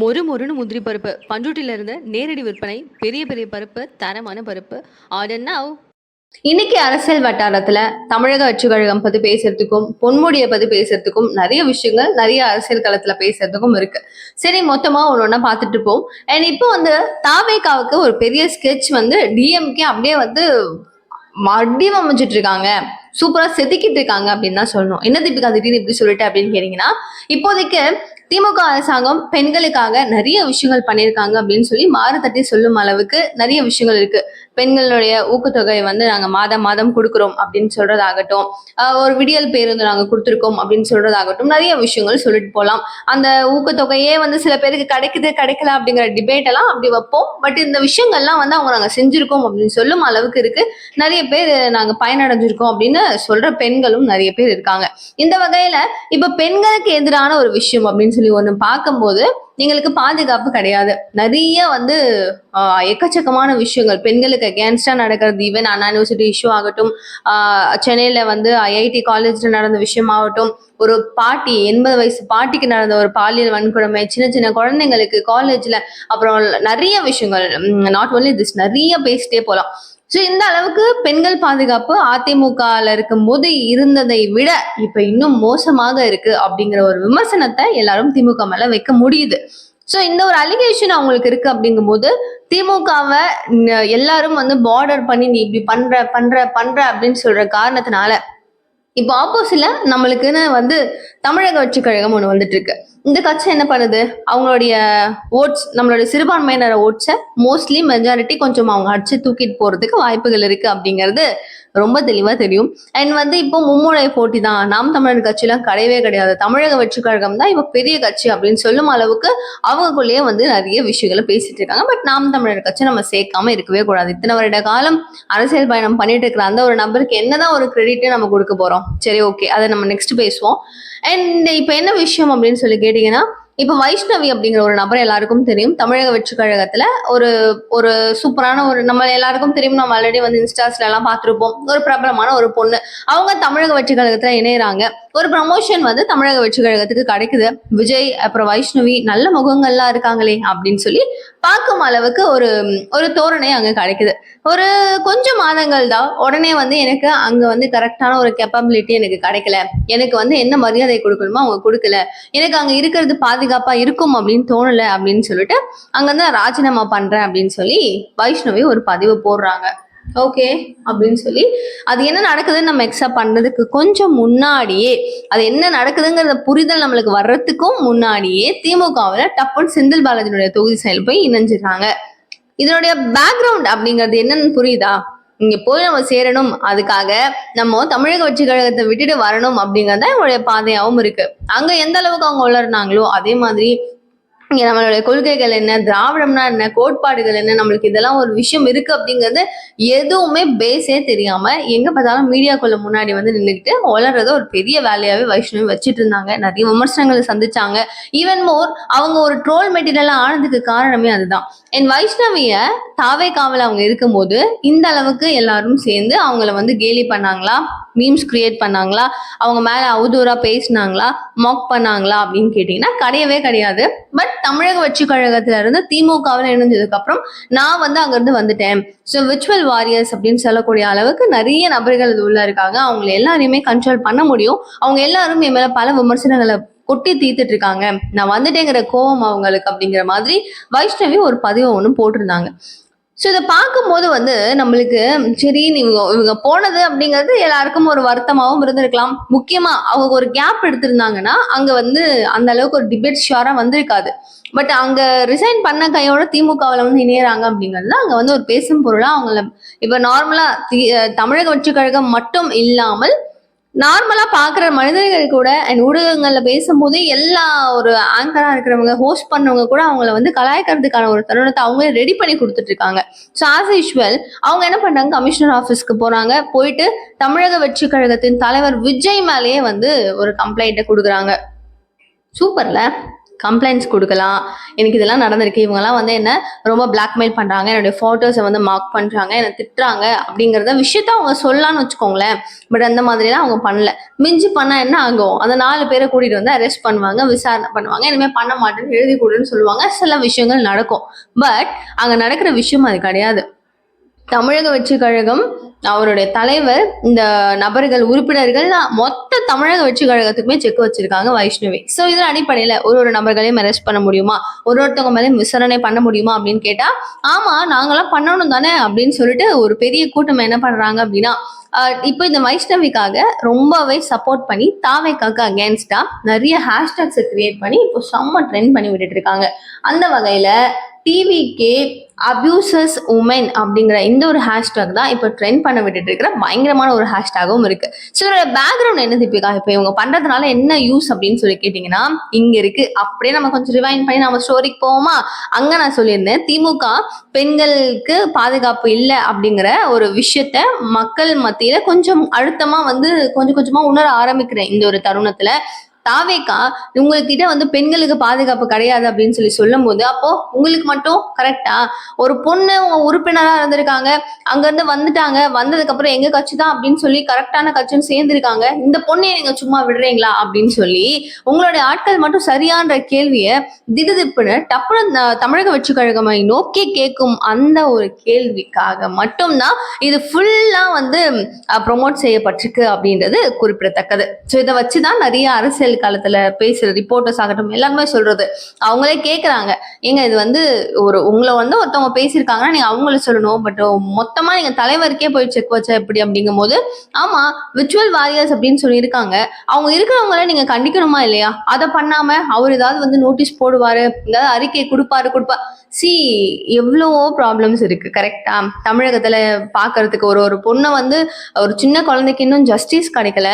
மொறு மொறுன்னு முந்திரி பருப்பு. பண்ருட்டிலிருந்து நேரடி விற்பனை பெரிய பெரிய பருப்பு தரமான பருப்பு. ஆர்டர் இன்னைக்கு அரசியல் வட்டாரத்துல தமிழக அச்சு கழகம் பத்தி பேசுறதுக்கும் பொன்முடியை பத்தி பேசுறதுக்கும் நிறைய விஷயங்கள் நிறைய அரசியல் களத்துல பேசுறதுக்கும் இருக்கு. சரி மொத்தமா ஒன்று ஒன்றா பார்த்துட்டு போம் அண்ட் இப்போ வந்து தாவேகாவுக்கு ஒரு பெரிய ஸ்கெட்ச் வந்து டிஎம்கே அப்படியே வந்து வடிவமைச்சிட்டு இருக்காங்க. சூப்பரா செதுக்கிட்டு இருக்காங்க அப்படின்னு தான் சொல்லணும். என்ன தீபிகா திடீர்னு இப்படி சொல்லிட்டு அப்படின்னு கேட்டீங்கன்னா இப்போதைக்கு திமுக அரசாங்கம் பெண்களுக்காக நிறைய விஷயங்கள் பண்ணியிருக்காங்க அப்படின்னு சொல்லி மாறு தட்டி சொல்லும் அளவுக்கு நிறைய விஷயங்கள் இருக்கு. பெண்களுடைய ஊக்கத்தொகை வந்து நாங்க மாதம் மாதம் கொடுக்குறோம் அப்படின்னு சொல்றதாகட்டும். ஒரு விடியல் பேருந்து நாங்க கொடுத்துருக்கோம் அப்படின்னு சொல்றதாகட்டும் நிறைய விஷயங்கள் சொல்லிட்டு போகலாம் அந்த ஊக்கத்தொகையே வந்து சில பேருக்கு கிடைக்குது கிடைக்கல அப்படிங்கிற டிபேட் எல்லாம் அப்படி வைப்போம். பட் இந்த விஷயங்கள்லாம் வந்து அவங்க நாங்க செஞ்சிருக்கோம் அப்படின்னு சொல்லும் அளவுக்கு இருக்கு. நிறைய பேர் நாங்க பயனடைஞ்சிருக்கோம் அப்படின்னு சொல்ற பெண்களும் நிறைய பேர் இருக்காங்க. இந்த வகையில இப்ப பெண்களுக்கு எதிரான ஒரு விஷயம் அப்படின்னு சொல்லி ஒன்று பார்க்கும்போது எங்களுக்கு பாதுகாப்பு கிடையாது. நிறைய வந்து எக்கச்சக்கமான விஷயங்கள். பெண்களுக்கு அகேன்ஸ்டா நடக்கிறது ஈவன் அண்ணா யூனிவர்சிட்டி இஷ்யூ ஆகட்டும் சென்னையில் சென்னையில வந்து ஐஐடி காலேஜ்ல நடந்த விஷயமாகட்டும் ஒரு பாட்டி எண்பது வயசு பாட்டிக்கு நடந்த ஒரு பாலியல் வன்கொடுமை சின்ன சின்ன குழந்தைங்களுக்கு காலேஜ்ல அப்புறம் நிறைய விஷயங்கள் நாட் ஓன்லி திஸ் நிறைய பேசிட்டே போகலாம் ஸோ இந்த அளவுக்கு பெண்கள் பாதுகாப்பு அதிமுகல இருக்கும்போது இருந்ததை விட இப்ப இன்னும் மோசமாக இருக்கு அப்படிங்கிற ஒரு விமர்சனத்தை எல்லாரும் திமுக மேல வைக்க முடியுது. ஸோ இந்த ஒரு அலிகேஷன் அவங்களுக்கு இருக்கு அப்படிங்கும்போது திமுகவை எல்லாரும் வந்து பார்டர் பண்ணி நீ இப்படி பண்ற பண்ற பண்ற அப்படின்னு சொல்ற காரணத்தினால இப்போ ஆப்போசிட்ல நம்மளுக்குன்னு வந்து தமிழக வெற்றி கழகம் ஒன்று வந்துட்டு இருக்கு. இந்த கட்சி என்ன பண்ணுது? அவங்களுடைய ஓட்ஸ் நம்மளுடைய சிறுபான்மையினர் ஓட்ஸை மோஸ்ட்லி மெஜாரிட்டி கொஞ்சம் அவங்க அடிச்சு தூக்கிட்டு போறதுக்கு வாய்ப்புகள் இருக்கு அப்படிங்கிறது ரொம்ப தெளிவா தெரியும். அண்ட் வந்து இப்போ மும்முனை போட்டி தான். நாம் தமிழர் கட்சியெல்லாம் கிடையவே கிடையாது. தமிழக வெற்றி கழகம் தான் இப்போ பெரிய கட்சி அப்படின்னு சொல்லும் அளவுக்கு அவங்களுக்குள்ளேயே வந்து நிறைய விஷயங்களை பேசிட்டு இருக்காங்க. பட் நாம் தமிழர் கட்சி நம்ம சேர்க்காம இருக்கவே கூடாது. இத்தனை வருட காலம் அரசியல் பயணம் பண்ணிட்டு இருக்கிற அந்த ஒரு நபருக்கு என்னதான் ஒரு கிரெடிட்டே நம்ம கொடுக்க போறோம்? சரி ஓகே அதை நம்ம நெக்ஸ்ட் பேசுவோம். அண்ட் இப்போ என்ன விஷயம் அப்படின்னு சொல்லி கேட்டீங்கன்னா இப்போ வைஷ்ணவி அப்படிங்கிற ஒரு நபர் எல்லாருக்கும் தெரியும். தமிழக வெற்றி கழகத்துல ஒரு ஒரு சூப்பரான ஒரு நம்ம எல்லாருக்கும் தெரியும். நம்ம ஆல்ரெடி வந்து இன்ஸ்டாஸ்ல எல்லாம் பார்த்துருப்போம். ஒரு பிரபலமான ஒரு பொண்ணு. அவங்க தமிழக வெற்றி கழகத்துல இணையறாங்க. ஒரு ப்ரமோஷன் வந்து தமிழக வெற்றி கழகத்துக்கு கிடைக்குது. விஜய் அப்புறம் வைஷ்ணவி நல்ல முகங்கள்லாம் இருக்காங்களே அப்படின்னு சொல்லி பார்க்கும் அளவுக்கு ஒரு ஒரு தோரணை அங்க கிடைக்குது. ஒரு கொஞ்சம் மாதங்கள் தான். உடனே வந்து எனக்கு அங்க வந்து கரெக்டான ஒரு கேப்பபிலிட்டி எனக்கு கிடைக்கல. எனக்கு வந்து என்ன மரியாதை கொடுக்கணுமோ அவங்க கொடுக்கல. எனக்கு அங்க இருக்கிறது பாதி பாதுகாப்பா இருக்கும் அப்படின்னு தோணல அப்படின்னு சொல்லிட்டு அங்கிருந்து நான் ராஜினாமா பண்றேன் அப்படின்னு சொல்லி வைஷ்ணவி ஒரு பதிவு போடுறாங்க. ஓகே? அப்படின்னு சொல்லி அது என்ன நடக்குதுன்னு நம்ம எக்ஸப்ட் பண்றதுக்கு கொஞ்சம் முன்னாடியே அது என்ன நடக்குதுங்கிறத புரிதல் நம்மளுக்கு வர்றதுக்கும் முன்னாடியே திமுகவில் டப்புன்னு செந்தில் பாலாஜினுடைய தொகுதி செயல் போய் இணைஞ்சிடுறாங்க. இதனுடைய பேக்ரவுண்ட் அப்படிங்கிறது என்னன்னு புரியுதா? இங்க போய் நம்ம சேரணும். அதுக்காக நம்ம தமிழக வெற்றி கழகத்தை விட்டுட்டு வரணும் அப்படிங்கிறது தான் என்னுடைய பாதையாகவும் இருக்கு. அங்க எந்த அளவுக்கு அவங்க வளர்னாங்களோ அதே மாதிரி இங்க நம்மளுடைய கொள்கைகள் என்ன திராவிடம்னா என்ன கோட்பாடுகள் என்ன நம்மளுக்கு இதெல்லாம் ஒரு விஷயம் இருக்கு அப்படிங்கிறது எதுவுமே பேஸே தெரியாம எங்க பார்த்தாலும் மீடியாக்குள்ள முன்னாடி வந்து நின்றுக்கிட்டு வளர்றத ஒரு பெரிய வேலையாவே வைஷ்ணவி வச்சுட்டு இருந்தாங்க. நிறைய விமர்சனங்களை சந்திச்சாங்க. ஈவன் மோர் அவங்க ஒரு ட்ரோல் மெட்டீரியலா ஆனதுக்கு காரணமே அதுதான். என் வைஷ்ணவிய தாவே காவல் அவங்க இருக்கும்போது இந்த அளவுக்கு எல்லாரும் சேர்ந்து அவங்கள வந்து கேலி பண்ணாங்களா? மீம்ஸ் கிரியேட் பண்ணாங்களா? அவங்க மேல அவதூறா பேசினாங்களா? மாக் பண்ணாங்களா அப்படின்னு கேட்டீங்கன்னா கிடையவே கிடையாது. பட் தமிழக வெற்றி கழகத்துல இருந்து திமுகவில் இணைஞ்சதுக்கு அப்புறம் நான் வந்து அங்கிருந்து வந்துட்டேன். ஸோ விர்ச்சுவல் வாரியர்ஸ் அப்படின்னு சொல்லக்கூடிய அளவுக்கு நிறைய நபர்கள் இது உள்ள இருக்காங்க. அவங்களை எல்லாரையுமே கண்ட்ரோல் பண்ண முடியும். அவங்க எல்லாரும் என் மேல பல விமர்சனங்களை கொட்டி தீர்த்துட்டு இருக்காங்க. நான் வந்துட்டேங்கிற கோவம் அவங்களுக்கு அப்படிங்கிற மாதிரி வைஷ்ணவி ஒரு பதிவை ஒன்று போட்டிருந்தாங்க. ஸோ இதை பார்க்கும்போது வந்து நம்மளுக்கு சரி இவங்க இவங்க போனது அப்படிங்கிறது எல்லாருக்கும் ஒரு வருத்தமாகவும் இருந்திருக்கலாம். முக்கியமா அவங்க ஒரு கேப் எடுத்திருந்தாங்கன்னா அங்க வந்து அந்த அளவுக்கு ஒரு டிபேட் ஷியரா வந்திருக்காது. பட் அவங்க ரிசைன் பண்ண கையோட திமுகவில் வந்து இணையறாங்க அப்படிங்கிறது அங்க வந்து ஒரு பேசும் பொருளாக அவங்கள இப்போ நார்மலா தமிழக வெற்றி கழகம் மட்டும் இல்லாமல் நார்மலா பாக்குற மனிதர்கள் கூட அண்ட் ஊடகங்கள்ல பேசும்போது எல்லா ஒரு ஆங்கரா இருக்கிறவங்க ஹோஸ்ட் பண்ணவங்க கூட அவங்கள வந்து கலாய்க்கிறதுக்கான ஒரு தருணத்தை அவங்களே ரெடி பண்ணி கொடுத்துட்டு இருக்காங்க. ஸோ ஆஸ் யூஷுவல் அவங்க என்ன பண்றாங்க? கமிஷனர் ஆஃபீஸ்க்கு போறாங்க. போயிட்டு தமிழக வெற்றி கழகத்தின் தலைவர் விஜய் மேலேயே வந்து ஒரு கம்ப்ளைண்ட்டை கொடுக்குறாங்க. சூப்பர்ல கம்ப்ளைண்ட்ஸ் கொடுக்கலாம். எனக்கு இதெல்லாம் நடந்திருக்கு. இவங்கெல்லாம் வந்து என்ன ரொம்ப பிளாக்மெயில் பண்ணுறாங்க என்னுடைய ஃபோட்டோஸை வந்து மார்க் பண்ணுறாங்க என்னை திட்டுறாங்க அப்படிங்கிறத விஷயத்த அவங்க சொல்லலாம்னு வச்சுக்கோங்களேன். பட் அந்த மாதிரிலாம் அவங்க பண்ணல. மிஞ்சி பண்ணால் என்ன ஆகும்? அந்த நாலு பேரை கூட்டிகிட்டு வந்து அரெஸ்ட் பண்ணுவாங்க விசாரணை பண்ணுவாங்க. இனிமேல் பண்ண மாட்டேன்னு எழுதி கொடுன்னு சொல்லுவாங்க. சில விஷயங்கள் நடக்கும். பட் அங்கே நடக்கிற விஷயம் அது கிடையாது. தமிழக வெற்றி கழகம் அவருடைய தலைவர் இந்த நபர்கள் உறுப்பினர்கள் மொத்த தமிழக வெற்றி கழகத்துக்குமே செக் வச்சிருக்காங்க வைஷ்ணவி. ஸோ இதன் அடிப்படையில் ஒரு ஒரு நபர்களையும் அரெஸ்ட் பண்ண முடியுமா? ஒரு ஒருத்தவங்க மேலேயும் விசாரணை பண்ண முடியுமா அப்படின்னு கேட்டா ஆமா நாங்களாம் பண்ணணும் தானே அப்படின்னு சொல்லிட்டு ஒரு பெரிய கூட்டம் என்ன பண்றாங்க அப்படின்னா இப்போ இந்த வைஷ்ணவிக்காக ரொம்பவே சப்போர்ட் பண்ணி தாவைக்காக அகேன்ஸ்டா நிறைய ஹேஷ்டாக்ஸை கிரியேட் பண்ணி இப்போ செம்ம ட்ரெண்ட் பண்ணி விட்டுட்டு இருக்காங்க. அந்த வகையில டிவிகே அப்யூசஸ் உமன் அப்படிங்கிற இந்த ஒரு ஹேஷ்டாக் தான் இப்போ ட்ரெண்ட் பண்ண விட்டுட்டு இருக்கிற பயங்கரமான ஒரு ஹேஷ்டாகவும் இருக்கு. ஸோ இதோட பேக்ரவுண்ட் என்ன தீபிகா? இப்போ இவங்க பண்றதுனால என்ன யூஸ் அப்படின்னு சொல்லி கேட்டிங்கன்னா இங்க இருக்கு. அப்படியே நம்ம கொஞ்சம் ரிவைன் பண்ணி நம்ம ஸ்டோரிக்கு போவோமா? அங்க நான் சொல்லியிருந்தேன் திமுக பெண்களுக்கு பாதுகாப்பு இல்லை அப்படிங்கிற ஒரு விஷயத்த மக்கள் மத்தியில கொஞ்சம் அழுத்தமா வந்து கொஞ்சம் கொஞ்சமா உணர ஆரம்பிக்கிறேன் இந்த ஒரு தருணத்துல தாவேக்கா உங்ககிட்ட வந்து பெண்களுக்கு பாதுகாப்பு கிடையாது அப்படின்னு சொல்லி சொல்லும் போது அப்போ உங்களுக்கு மட்டும் கரெக்டா ஒரு பொண்ணு உங்க உறுப்பினரா இருந்திருக்காங்க அங்க இருந்து வந்துட்டாங்க வந்ததுக்கு அப்புறம் எங்க கட்சி தான் அப்படின்னு சொல்லி கரெக்டான கட்சியும் சேர்ந்திருக்காங்க இந்த பொண்ணை நீங்க சும்மா விடுறீங்களா அப்படின்னு சொல்லி உங்களுடைய ஆட்கள் மட்டும் சரியான்ற கேள்வியை திடுதிப்புன்னு டப்புனு தமிழக வெற்றி கழகமை நோக்கி கேட்கும் அந்த ஒரு கேள்விக்காக மட்டும்தான் இது ஃபுல்லா வந்து ப்ரொமோட் செய்யப்பட்டிருக்கு அப்படின்றது குறிப்பிடத்தக்கது. ஸோ இதை வச்சு தான் நிறைய அரசியல் காலத்துல பேசுற ரிப்போர்ட்டர்ஸ் ஆகட்டும் எல்லாருமே சொல்றது. அவங்களே கேக்குறாங்க. ஏங்க இது வந்து ஒரு உங்களை வந்து ஒருத்தவங்க பேசியிருக்காங்கன்னா நீங்க அவங்கள சொல்லணும். பட் மொத்தமா நீங்க தலைவருக்கே போய் செக் வச்சா எப்படி அப்படிங்கும் போது ஆமா விர்ச்சுவல் வாரியர்ஸ் அப்படின்னு சொல்லியிருக்காங்க அவங்க இருக்கிறவங்கள நீங்க கண்டிக்கணுமா இல்லையா? அதை பண்ணாம அவர் ஏதாவது வந்து நோட்டீஸ் போடுவாரு ஏதாவது அறிக்கை கொடுப்பாரு கொடுப்பா சி எவ்வளவோ ப்ராப்ளம்ஸ் இருக்கு. கரெக்டா தமிழகத்துல பாக்குறதுக்கு ஒரு ஒரு பொண்ணை வந்து ஒரு சின்ன குழந்தைக்கு இன்னும் ஜஸ்டிஸ் கிடைக்கல.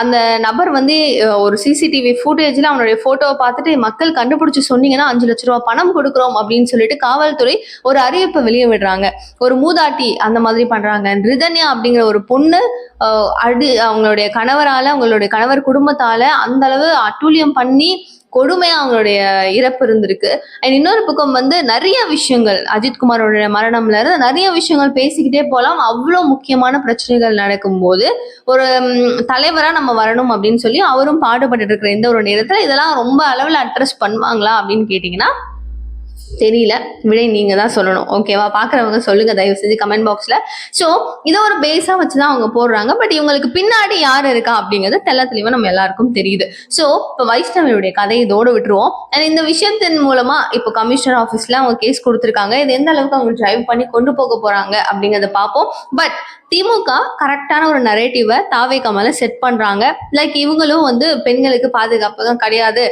அந்த நபர் வந்து ஒரு சிசிடிவி ஃபுட்டேஜ்ல அவனுடைய போட்டோவை பார்த்துட்டு மக்கள் கண்டுபிடிச்சு சொன்னீங்கன்னா அஞ்சு லட்ச ரூபா பணம் கொடுக்குறோம் அப்படின்னு சொல்லிட்டு காவல்துறை ஒரு அறிவிப்பை வெளியே விடுறாங்க ஒரு மூதாட்டி அந்த மாதிரி பண்றாங்க. ரிதன்யா அப்படிங்கிற ஒரு பொண்ணு அடி அவங்களுடைய கணவரால அவங்களுடைய கணவர் குடும்பத்தால அந்த அளவு அட்டூழியம் பண்ணி கொடுமையா அவங்களுடைய இறப்பு இருந்திருக்கு. அண்ட் இன்னொரு பக்கம் வந்து நிறைய விஷயங்கள் அஜித்குமாரோட மரணம்ல இருந்து நிறைய விஷயங்கள் பேசிக்கிட்டே போகலாம் அவ்வளோ முக்கியமான பிரச்சனைகள் நடக்கும்போது ஒரு தலைவராக தலைவரா நம்ம வரணும் அப்படின்னு சொல்லி அவரும் பாடுபட்டு இருக்கிற இந்த ஒரு நேரத்துல இதெல்லாம் ரொம்ப அளவுல அட்ரஸ் பண்ணுவாங்களா அப்படின்னு கேட்டிங்கன்னா தெரியல. விடை நீங்க தான் சொல்லணும் ஓகேவா பாக்குறவங்க சொல்லுங்க தயவு செஞ்சு கமெண்ட் பாக்ஸ்ல ஸோ இதை ஒரு பேஸா வச்சுதான் அவங்க போடுறாங்க. பட் இவங்களுக்கு பின்னாடி யார் இருக்கா அப்படிங்கிறது தெல்ல தெளிவா நம்ம எல்லாருக்கும் தெரியுது. ஸோ இப்போ வைஷ்ணவியுடைய கதையை இதோட விட்டுருவோம். அண்ட் இந்த விஷயத்தின் மூலமா இப்போ கமிஷனர் ஆஃபீஸ்ல அவங்க கேஸ் கொடுத்துருக்காங்க. இது எந்த அளவுக்கு அவங்க டிரைவ் பண்ணி கொண்டு போக போறாங்க அப்படிங்கறத பார்ப்போம். பட் திமுக கரெக்டான ஒரு நரேட்டிவை தாவேக்கா மேல செட் பண்றாங்க. லைக் இவங்களும் வந்து பெண்களுக்கு பாதுகாப்பு தான் கிடையாது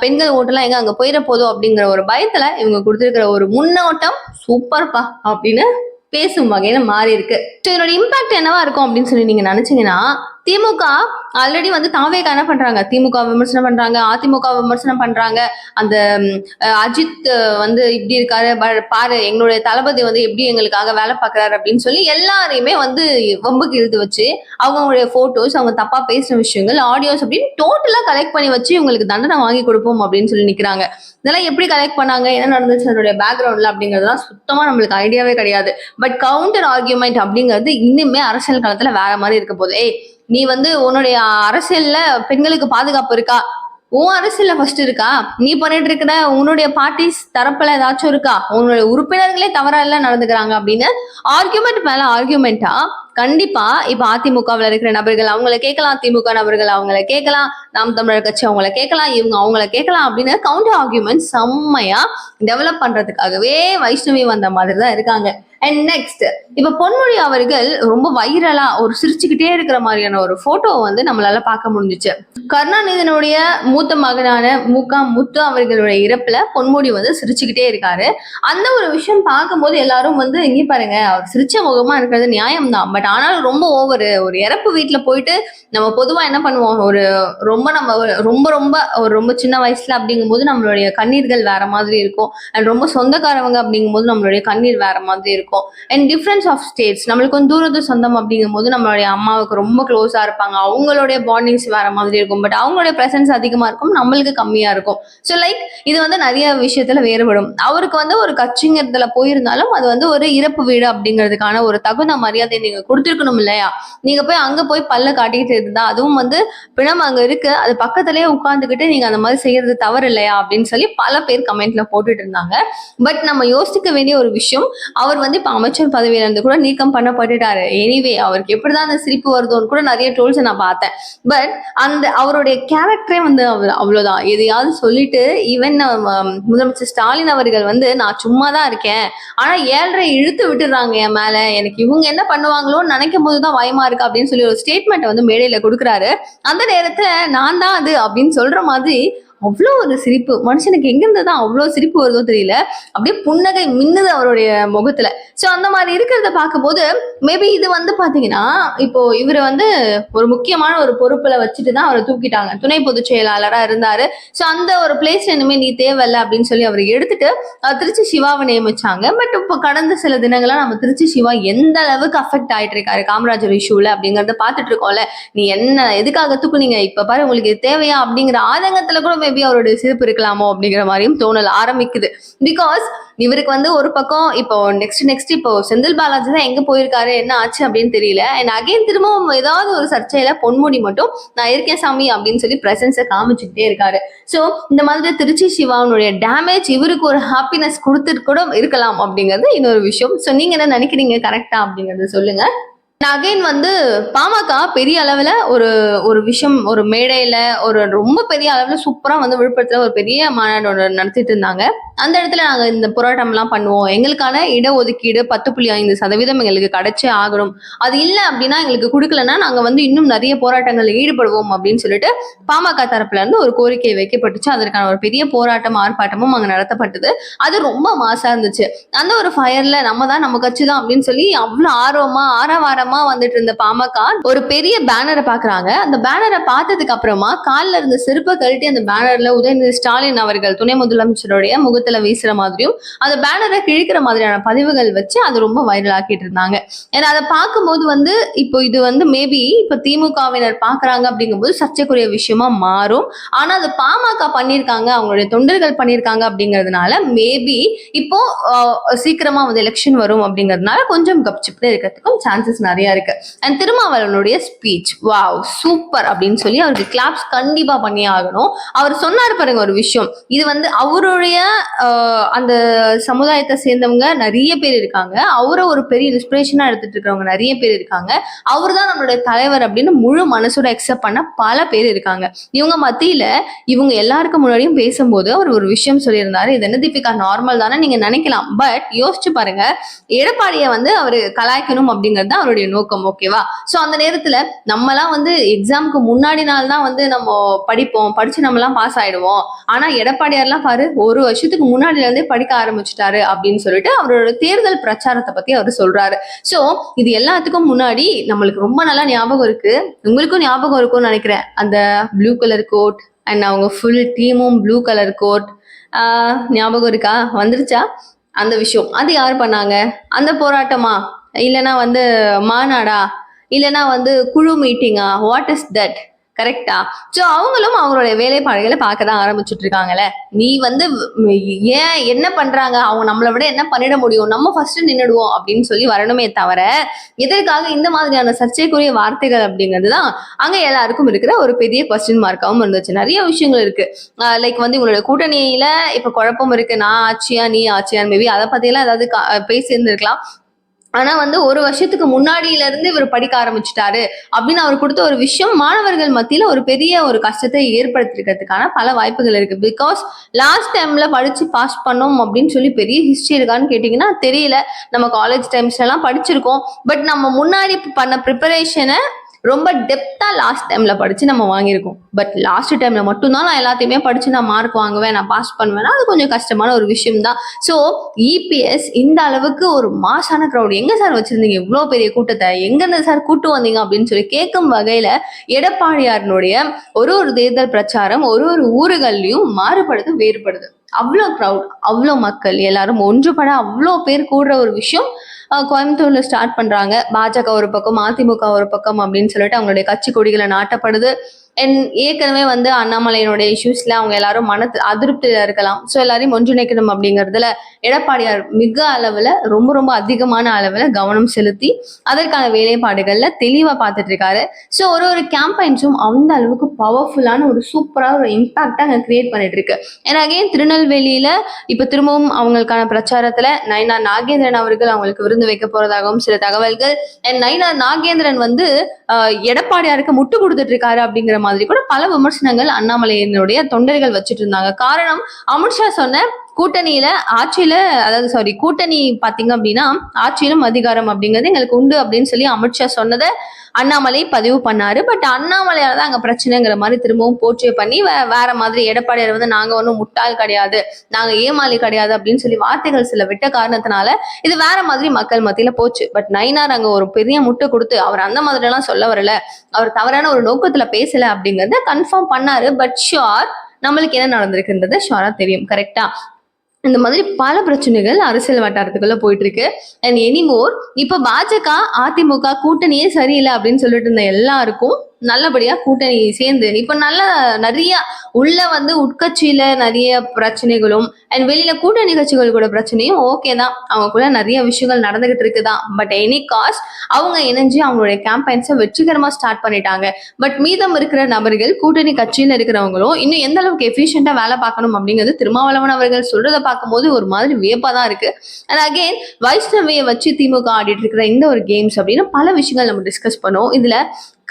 பெண்கள் ஓட்டெல்லாம் எங்க அங்க போயிட போதும் அப்படிங்கிற ஒரு பயத்துல இவங்க கொடுத்துருக்கிற ஒரு முன்னோட்டம் சூப்பர்ப்பா அப்படின்னு பேசும் வகையில மாறி இருக்கு ஸோ இதோட இம்பாக்ட் என்னவா இருக்கும் அப்படின்னு சொல்லி நீங்க நினைச்சீங்கன்னா திமுக ஆல்ரெடி வந்து தாவே என்ன பண்றாங்க? திமுக விமர்சனம் பண்றாங்க அதிமுக விமர்சனம் பண்றாங்க. அந்த அஜித் வந்து இப்படி இருக்காரு பாரு எங்களுடைய தளபதி வந்து எப்படி எங்களுக்காக வேலை பார்க்கறாரு அப்படின்னு சொல்லி எல்லாரையுமே வந்து வம்புக்கு இழுத்து வச்சு அவங்களுடைய போட்டோஸ் அவங்க தப்பா பேசின விஷயங்கள் ஆடியோஸ் அப்படின்னு டோட்டலா கலெக்ட் பண்ணி வச்சு இவங்களுக்கு தண்டனை வாங்கி கொடுப்போம் அப்படின்னு சொல்லி நிக்கிறாங்க. இதெல்லாம் எப்படி கலெக்ட் பண்ணாங்க? என்ன நடந்துச்சு அதனுடைய பேக்ரவுண்ட்ல அப்படிங்கறதுலாம் சுத்தமா நம்மளுக்கு ஐடியாவே கிடையாது. பட் கவுண்டர் ஆர்கியூமெண்ட் அப்படிங்கிறது இன்னுமே அரசியல் காலத்துல வேற மாதிரி இருக்க போகுது. ஏய் நீ வந்து உன்னுடைய அரசியல்ல பெண்களுக்கு பாதுகாப்பு இருக்கா? உன் அரசியல்ல ஃபர்ஸ்ட் இருக்கா? நீ பண்ணிட்டு இருக்கிற உன்னுடைய பார்ட்டிஸ் தரப்புல ஏதாச்சும் இருக்கா? உன்னுடைய உறுப்பினர்களே தவறா எல்லாம் நடந்துக்கிறாங்க அப்படின்னு ஆர்கியூமெண்ட் மேல ஆர்குமெண்டா கண்டிப்பா இப்ப அதிமுகவில் இருக்கிற நபர்கள் அவங்கள கேட்கலாம் திமுக நபர்கள் அவங்கள கேட்கலாம் நாம் தமிழர் கட்சி அவங்கள கேட்கலாம் இவங்க அவங்கள கேட்கலாம் அப்படின்னு கவுண்டர் ஆர்குமெண்ட் செம்மையா டெவலப் பண்றதுக்காகவே வைஷ்ணவி வந்த மாதிரி தான் இருக்காங்க. அண்ட் நெக்ஸ்ட் இப்ப பொன்மொழி அவர்கள் ரொம்ப வைரலா ஒரு சிரிச்சுக்கிட்டே இருக்கிற மாதிரியான ஒரு போட்டோ வந்து நம்மளால பார்க்க முடிஞ்சுச்சு. கருணாநிதினுடைய மூத்த மகனான முகா முத்து அவர்களுடைய இறப்புல பொன்முடி வந்து சிரிச்சுக்கிட்டே இருக்காரு. அந்த ஒரு விஷயம் பார்க்கும்போது எல்லாரும் வந்து இங்கே பாருங்க அவர் சிரிச்ச முகமா இருக்கிறது நியாயம்தான். பட் ஆனாலும் ரொம்ப ஓவர் ஒரு இறப்பு வீட்டுல போயிட்டு நம்ம பொதுவா என்ன பண்ணுவோம் ஒரு ரொம்ப நம்ம ஒரு- ரொம்ப ரொம்ப ஒரு ரொம்ப சின்ன வயசுல அப்படிங்கும்போது நம்மளுடைய கண்ணீர்கள் வேற மாதிரி இருக்கும். அண்ட் ரொம்ப சொந்தக்காரவங்க அப்படிங்கும்போது நம்மளுடைய கண்ணீர் வேற மாதிரி இருக்கும். அண்ட் டிஃப்ரென்ஸ் ஆஃப் ஸ்டேட்ஸ் நம்மளுக்கு வந்து தூரத்து சொந்தம் அப்படிங்கும்போது நம்மளுடைய அம்மாவுக்கு ரொம்ப க்ளோஸா இருப்பாங்க. அவங்களுடைய பாண்டிங்ஸ் வேற மாதிரி இருக்கும். பட் அவங்களுடைய பிரசன்ஸ் அதிகமா இருக்கும். நம்மளுக்கு கம்மியா இருக்கும். ஸோ லைக் இது வந்து நிறைய விஷயத்துல வேறுபடும். அவருக்கு வந்து ஒரு கட்சிங்கிறதுல போயிருந்தாலும் அது வந்து ஒரு இறப்பு வீடு அப்படிங்கிறதுக்கான ஒரு தகுந்த மரியாதை நீங்க கொடுத்துருக்கணும் இல்லையா? நீங்க போய் அங்க போய் பல்ல காட்டிக்கிட்டு இருந்தா அதுவும் வந்து பிணம் அங்க இருக்கு. அது பக்கத்துலயே உட்காந்துக்கிட்டு நீங்க அந்த மாதிரி செய்யறது தவறு இல்லையா? அப்படின்னு சொல்லி பல பேர் கமெண்ட்ல போட்டுட்டு இருந்தாங்க. பட் நம்ம யோசிக்க வேண்டிய ஒரு விஷயம் அவர் வந்து இப்போ அமைச்சர் பதவியில இருந்து கூட நீக்கம் பண்ணப்பட்டுட்டாரு. எனிவே அவருக்கு எப்படிதான் அந்த சிரிப்பு வருதோன்னு கூட நிறைய ட்ரோல்ஸ் நான் பார்த்தேன். பட் அந்த அவருடைய கேரக்டரே வந்து அவர் அவ்வளவுதான். எதையாவது சொல்லிட்டு ஈவன் முதலமைச்சர் ஸ்டாலின் அவர்கள் வந்து நான் சும்மா தான் இருக்கேன். ஆனா ஏழரை இழுத்து விட்டுறாங்க என் மேல. எனக்கு இவங்க என்ன பண்ணுவாங்களோன்னு நினைக்கும் போதுதான் பயமா இருக்கு. அப்படின்னு சொல்லி ஒரு ஸ்டேட்மெண்ட் வந்து மேடையில கொடுக்குறாரு. அந்த நேரத்துல நான் தான் அது அப்படின்னு சொல்ற மாதிரி அவ்வளோ ஒரு சிரிப்பு. மனுஷனுக்கு எங்கிருந்து தான் அவ்வளோ சிரிப்பு வருதோ தெரியல. அப்படியே புன்னகை மின்னுது அவருடைய முகத்துல. ஸோ அந்த மாதிரி இருக்கிறத பார்க்கும்போது மேபி இது வந்து பார்த்தீங்கன்னா இப்போ இவர் வந்து ஒரு முக்கியமான ஒரு பொறுப்புல வச்சுட்டு தான் அவரை தூக்கிட்டாங்க. துணை பொதுச் செயலாளராக இருந்தாரு. ஸோ அந்த ஒரு பிளேஸ் இன்னுமே நீ தேவையில்ல அப்படின்னு சொல்லி அவர் எடுத்துட்டு திருச்சி சிவாவை நியமிச்சாங்க. பட் இப்போ கடந்த சில தினங்களா நம்ம திருச்சி சிவா எந்த அளவுக்கு அஃபெக்ட் ஆயிட்டு இருக்காரு? காமராஜர் இஷ்யூல அப்படிங்கறத பார்த்துட்டு இருக்கோம்ல. நீ என்ன எதுக்காக தூக்குனீங்க? இப்ப பாரு உங்களுக்கு தேவையா? அப்படிங்கிற ஆதங்கத்துல கூட மேபி அவருடைய சிரிப்பு இருக்கலாமோ அப்படிங்கிற மாதிரியும் தோணல ஆரம்பிக்குது. பிகாஸ் இவருக்கு வந்து ஒரு பக்கம் இப்போ நெக்ஸ்ட் நெக்ஸ்ட் இப்போ செந்தில் பாலாஜி தான் எங்க போயிருக்காரு என்ன ஆச்சு அப்படின்னு தெரியல. அண்ட் அகைன் திரும்பவும் ஏதாவது ஒரு சர்ச்சையில பொன்முடி மட்டும் நான் இருக்கேன் சாமி அப்படின்னு சொல்லி பிரசன்ஸை காமிச்சுக்கிட்டே இருக்காரு. ஸோ இந்த மாதிரி திருச்சி சிவாவுடைய டேமேஜ் இவருக்கு ஒரு ஹாப்பினஸ் கொடுத்துட்டு கூட இருக்கலாம் அப்படிங்கிறது இன்னொரு விஷயம். ஸோ நீங்க என்ன நினைக்கிறீங்க கரெக்டா அப்படிங்கறத சொல்லுங்க. அகைன் வந்து பாமக பெரிய அளவில் ஒரு ஒரு விஷயம் ஒரு மேடையில் ஒரு ரொம்ப பெரிய அளவில் சூப்பராக வந்து விழுப்புரத்தில் ஒரு பெரிய மாநாடு ஒன்று நடத்திட்டு இருந்தாங்க. அந்த இடத்துல நாங்கள் இந்த போராட்டம்லாம் பண்ணுவோம். எங்களுக்கான இடஒதுக்கீடு பத்து புள்ளி ஐந்து சதவீதம் எங்களுக்கு கிடைச்சே ஆகணும். அது இல்லை அப்படின்னா எங்களுக்கு கொடுக்கலன்னா நாங்கள் வந்து இன்னும் நிறைய போராட்டங்களில் ஈடுபடுவோம் அப்படின்னு சொல்லிட்டு பாமக தரப்புல இருந்து ஒரு கோரிக்கை வைக்கப்பட்டுச்சு. அதற்கான ஒரு பெரிய போராட்டம் ஆர்ப்பாட்டமும் அங்கே நடத்தப்பட்டது. அது ரொம்ப மாசா இருந்துச்சு. அந்த ஒரு ஃபயர்ல நம்ம தான் நம்ம கட்சி தான் அப்படின்னு சொல்லி அவ்வளோ ஆர்வமா ஆரவாரமா வந்துட்டு இருந்த பாமக ஒரு பெரிய பேனரை பாக்குறாங்க. அந்த பேனரை பார்த்ததுக்கு அப்புறமா காலில் இருந்த செருப்பை கழட்டி அந்த பேனர்ல உதயநிதி ஸ்டாலின் அவர்கள் துணை முதலமைச்சருடைய முகத்துல வீசுற மாதிரியும் அந்த பேனரை கிழிக்கிற மாதிரியான பதிவுகள் வச்சு அது ரொம்ப வைரல் ஆக்கிட்டு இருந்தாங்க. ஏன்னா அதை பார்க்கும்போது வந்து இப்போ இது வந்து மேபி இப்போ திமுகவினர் பாக்குறாங்க அப்படிங்கும்போது சர்ச்சைக்குரிய விஷயமா மாறும். ஆனா அது பாமக பண்ணியிருக்காங்க அவங்களுடைய தொண்டர்கள் பண்ணியிருக்காங்க அப்படிங்கிறதுனால மேபி இப்போ சீக்கிரமா வந்து எலெக்ஷன் வரும் அப்படிங்கிறதுனால கொஞ்சம் கப்சிப்ல இருக்கிறதுக்கும் சான்சஸ் நிறைய இருக்கு. அண்ட் திருமாவளவனுடைய ஸ்பீச் வாவ் சூப்பர் அப்படின்னு சொல்லி அவருக்கு கிளாப்ஸ் கண்டிப்பா பண்ணி ஆகணும். அவர் சொன்னார் பாருங்க ஒரு விஷயம். இது வந்து அவருடைய அந்த சமுதாயத்தை சேர்ந்தவங்க நிறைய பேர் இருக்காங்க. அவரை ஒரு பெரிய இன்ஸ்பிரேஷனா எடுத்துட்டு இருக்கிறவங்க நிறைய பேர் இருக்காங்க. அவர் தான் நம்மளுடைய தலைவர் அப்படின்னு முழு மனசோட அக்செப்ட் பண்ண பல பேர் இருக்காங்க. இவங்க மத்தியில இவங்க எல்லாருக்கும் முன்னாடியும் பேசும்போது அவர் ஒரு விஷயம் சொல்லியிருந்தாரு. இது என்ன தீபிகா நார்மல் தானே நீங்க நினைக்கலாம். பட் யோசிச்சு பாருங்க எடப்பாடியை வந்து அவரு கலாய்க்கணும் அப்படிங்கிறது அவருடைய நம்மளுடைய நோக்கம் ஓகேவா சோ அந்த நேரத்துல நம்மலாம் வந்து எக்ஸாமுக்கு முன்னாடி நாள் தான் வந்து நம்ம படிப்போம். படிச்சு நம்மலாம் பாஸ் ஆயிடுவோம். ஆனா எடப்பாடியார்லாம் பாரு ஒரு வருஷத்துக்கு முன்னாடில இருந்தே படிக்க ஆரம்பிச்சுட்டாரு அப்படின்னு சொல்லிட்டு அவரோட தேர்தல் பிரச்சாரத்தை பத்தி அவர் சொல்றாரு. சோ இது எல்லாத்துக்கும் முன்னாடி நம்மளுக்கு ரொம்ப நல்லா ஞாபகம் இருக்கு. உங்களுக்கும் ஞாபகம் இருக்கும்னு நினைக்கிறேன். அந்த ப்ளூ கலர் கோட் அண்ட் அவங்க ஃபுல் டீமும் ப்ளூ கலர் கோட் ஞாபகம் இருக்கா? வந்துருச்சா? அந்த விஷயம். அது யார் பண்ணாங்க? அந்த போராட்டமா? இல்லைன்னா வந்து மாநாடா? இல்லைன்னா வந்து குழு மீட்டிங்கா வாட் இஸ் தட் கரெக்டா ஸோ அவங்களும் அவங்களுடைய வேலைப்பாடுகளை பார்க்க தான் ஆரம்பிச்சுட்டு இருக்காங்கல்ல நீ வந்து ஏன் என்ன பண்றாங்க? அவங்க நம்மளை விட என்ன பண்ணிட முடியும்? நம்ம ஃபர்ஸ்ட் நின்றுடுவோம் அப்படின்னு சொல்லி வரணுமே தவிர எதற்காக இந்த மாதிரியான சர்ச்சைக்குரிய வார்த்தைகள் அப்படிங்கிறது தான் அங்க எல்லாருக்கும் இருக்கிற ஒரு பெரிய கொஸ்டின் மார்க்காகவும் இருந்துச்சு. நிறைய விஷயங்கள் இருக்கு. லைக் வந்து இவங்களோட கூட்டணியில இப்ப குழப்பம் இருக்கு. நான் ஆட்சியா நீ ஆச்சியான்னு மேபி அதை பத்தியெல்லாம் ஏதாவது பேசியிருந்திருக்கலாம். ஆனா வந்து ஒரு வருஷத்துக்கு முன்னாடியில இருந்து இவர் படிக்க ஆரம்பிச்சிட்டாரு அப்படின்னு அவர் கொடுத்த ஒரு விஷயம் மாணவர்கள் மத்தியில ஒரு பெரிய ஒரு கஷ்டத்தை ஏற்படுத்திருக்கிறதுக்கான பல வாய்ப்புகள் இருக்கு. பிகாஸ் லாஸ்ட் டைம்ல படிச்சு பாஸ் பண்ணோம் அப்படின்னு சொல்லி பெரிய ஹிஸ்டரி இருக்கான்னு கேட்டீங்கன்னா தெரியல. நம்ம காலேஜ் டைம்ஸ்ல எல்லாம் படிச்சிருக்கோம். பட் நம்ம முன்னாடி பண்ண ப்ரிப்பரேஷனை ரொம்ப டெப்தா லாஸ்ட் டைம்ல படிச்சு நம்ம வாங்கியிருக்கோம். பட் லாஸ்ட் டைம்ல மட்டும்தான் நான் எல்லாத்தையுமே படிச்சு நான் மார்க் வாங்குவேன் நான் பாஸ் பண்ணுவேன்னா அது கொஞ்சம் கஷ்டமான ஒரு விஷயம் தான் ஸோ இபிஎஸ் இந்த அளவுக்கு ஒரு மாசான க்ரௌட் எங்க சார் வச்சிருந்தீங்க இவ்வளோ பெரிய கூட்டத்தை? எங்கிருந்து சார் கூட்டு வந்தீங்க அப்படின்னு சொல்லி கேட்கும் வகையில எடப்பாடியாரினுடைய ஒரு ஒரு தேர்தல் பிரச்சாரம் ஒரு ஒரு ஊர்கள்லயும் மாறுபடுது வேறுபடுது. அவ்வளோ க்ரௌட் அவ்வளோ மக்கள் எல்லாரும் ஒன்றுபட அவ்வளோ பேர் கூடுற ஒரு விஷயம் கோயம்புத்தூர்ல ஸ்டார்ட் பண்றாங்க. பாஜக ஒரு பக்கம் அதிமுக ஒரு பக்கம் அப்படின்னு சொல்லிட்டு அவங்களுடைய கட்சி கொடிகளை நாட்டப்படுது. என் ஏற்கனவே வந்து அண்ணாமலையினுடைய இஷ்யூஸ்ல அவங்க எல்லாரும் மன அதிருப்தியில இருக்கலாம். ஸோ எல்லாரையும் ஒன்றிணைக்கணும் அப்படிங்கறதுல எடப்பாடியார் மிக அளவுல ரொம்ப ரொம்ப அதிகமான அளவுல கவனம் செலுத்தி அதற்கான வேலைப்பாடுகள்ல தெளிவா பார்த்துட்டு இருக்காரு ஸோ ஒரு ஒரு கேம்பெயின்ஸும் அந்த அளவுக்கு பவர்ஃபுல்லான ஒரு சூப்பராக ஒரு இம்பாக்ட் அங்கே கிரியேட் பண்ணிட்டு இருக்கு ஏன்னா அகைன் திருநெல்வேலியில இப்போ திரும்பவும் அவங்களுக்கான பிரச்சாரத்துல நயனா நாகேந்திரன் அவர்கள் அவங்களுக்கு விருந்து வைக்க போறதாகவும் சில தகவல்கள். அண்ட் நைனா நாகேந்திரன் வந்து எடப்பாடியாருக்கு முட்டு கொடுத்துட்டு இருக்காரு அப்படிங்கிற மாதிரி கூட பல விமர்சனங்கள் அண்ணாமலையினுடைய தொண்டர்கள் வச்சுட்டு இருந்தாங்க காரணம் அமித்ஷா சொன்ன கூட்டணியில ஆட்சியில அதாவது சாரி கூட்டணி பாத்தீங்க அப்படின்னா ஆட்சியிலும் அதிகாரம் அப்படிங்கிறது எங்களுக்கு உண்டு அப்படின்னு சொல்லி அமித்ஷா சொன்னதை அண்ணாமலை பதிவு பண்ணாரு. பட் அண்ணாமலையால தான் அங்க பிரச்சனைங்கிற மாதிரி திரும்பவும் போர்ட்ரே பண்ணி வேற மாதிரி எடப்பாடியார் வந்து நாங்க ஒன்றும் முட்டாள் கிடையாது நாங்க ஏமாளி கிடையாது அப்படின்னு சொல்லி வார்த்தைகள் சில விட்ட காரணத்தினால இது வேற மாதிரி மக்கள் மத்தியில போச்சு. பட் நைனார் அங்க ஒரு பெரிய முட்டை கொடுத்து அவர் அந்த மாதிரி எல்லாம் சொல்ல வரல அவர் தவறான ஒரு நோக்கத்துல பேசல அப்படிங்கறத கன்ஃபார்ம் பண்ணாரு. பட் ஷுர் நம்மளுக்கு என்ன நடந்திருக்குன்றது? ஷுவரா தெரியும் கரெக்டா இந்த மாதிரி பல பிரச்சனைகள் அரசியல் வட்டாரத்துக்குள்ள போயிட்டு இருக்கு அண்ட் எனிமோர் இப்ப பாஜக அதிமுக கூட்டணியே சரியில்லை அப்படின்னு சொல்லிட்டு இருந்த எல்லாருக்கும் நல்லபடியா கூட்டணி சேர்ந்து இப்ப நல்ல நிறைய உள்ள வந்து உட்கட்சியில நிறைய பிரச்சனைகளும் அண்ட் வெளியில கூட்டணி கட்சிகள் கூட பிரச்சனையும் ஓகே தான். அவங்களுக்குள்ள நிறைய விஷயங்கள் நடந்துகிட்டு இருக்குதான். பட் எனி காஸ்ட் அவங்க இணைஞ்சு அவங்களுடைய கேம்பெயின்ஸை வெற்றிகரமா ஸ்டார்ட் பண்ணிட்டாங்க. பட் மீதம் இருக்கிற நபர்கள் கூட்டணி கட்சியில இருக்கிறவங்களும் இன்னும் எந்த அளவுக்கு எஃபிஷியண்டா வேலை பார்க்கணும் அப்படிங்கிறது திருமாவளவன் அவர்கள் சொல்றதை பார்க்கும்போது ஒரு மாதிரி வியப்பா தான் இருக்கு. அண்ட் அகைன் வைஷ்ணவியை வச்சு திமுக ஆடிட்டு இருக்கிற இந்த ஒரு கேம்ஸ் அப்படின்னு பல விஷயங்கள் நம்ம டிஸ்கஸ் பண்ணுவோம். இதுல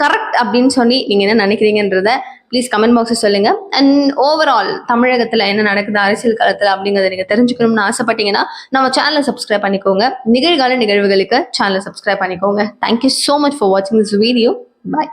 கரெக்ட் அப்படின்னு சொல்லி நீங்க என்ன நினைக்கிறீங்கன்றத ப்ளீஸ் கமெண்ட் பாக்ஸில் சொல்லுங்க. அண்ட் ஓவரால் தமிழகத்துல என்ன நடக்குது அரசியல் காலத்தில் அப்படிங்கறத நீங்க தெரிஞ்சுக்கணும்னு ஆசைப்பட்டீங்கன்னா நம்ம சேனலை சப்ஸ்கிரைப் பண்ணிக்கோங்க. நிகழ்கால நிகழ்வுகளுக்கு சேனலை சப்ஸ்கிரைப் பண்ணிக்கோங்க. Thank you so much for வாட்சிங் திஸ் வீடியோ பாய்